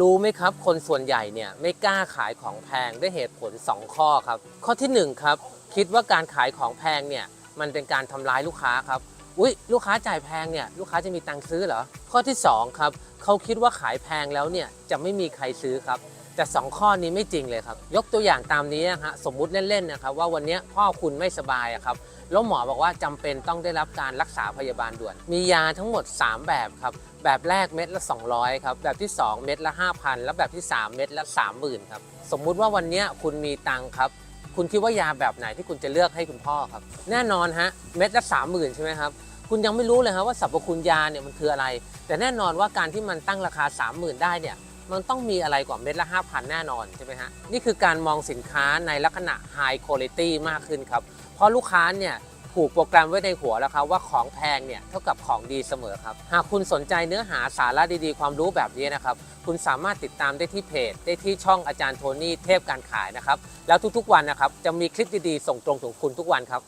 รู้ไหมครับ คนส่วนใหญ่เนี่ยไม่กล้าขายของแพงด้วยเหตุผล 2 ข้อครับ ข้อทีหนึ่1 ครับ คิดว่าการขายของแพงเนี่ยมันเป็นการทำร้ายลูกค้าครับอุ้ยลูกค้าจ่ายแพงเนี่ยลูกค้าจะมีตังค์ซื้อเหรอข้อที่ 2 ครับ เขาคิดว่าขายแพงแล้วเนี่ยจะไม่มีใครซื้อครับ แต่ 2 ข้อนี้ไม่จริงเลยครับ ยกตัวอย่างตามนี้นะฮะสมมุติเล่นๆนะครับว่าวันนี้พ่อคุณไม่สบายครับแล้วหมอบอกว่าจำเป็นต้องได้รับการรักษาพยาบาลด่วน มียาทั้งหมด 3 แบบครับ แบบแรกเม็ดละ 200ครับ แบบที่ 2 เม็ดละ 5,000 แล้วแบบที่ 3 เม็ดละ 30,000ครับ สมมุติว่าวันนี้คุณมีตังค์ครับ คุณคิดว่ายาแบบไหนที่คุณจะเลือกให้คุณพ่อครับ แน่นอนฮะ เม็ดละ 30,000 ใช่ไหมครับ คุณยังไม่รู้เลยครับว่าสรรพคุณยาเนี่ยมันคืออะไร แต่แน่นอนว่าการที่มันตั้งราคา 30,000 ได้เนี่ย มันต้องมีอะไรกว่าเม็ดละ5,000 แน่นอนใช่ไหมฮะ นี่คือการมองสินค้าในลักษณะ High Quality มากขึ้นครับ เพราะลูกค้าเนี่ยผูกโปรแกรมไว้ในหัวแล้วครับว่าของแพงเนี่ยเท่ากับของดีเสมอครับ หากคุณสนใจเนื้อหาสาระดีๆ ความรู้แบบนี้นะครับ คุณสามารถติดตามได้ที่เพจ ได้ที่ช่องอาจารย์โทนี่เทพการขายนะครับ แล้วทุกๆวันนะครับจะมีคลิปดีๆ ส่งตรงถึงคุณทุกวันครับ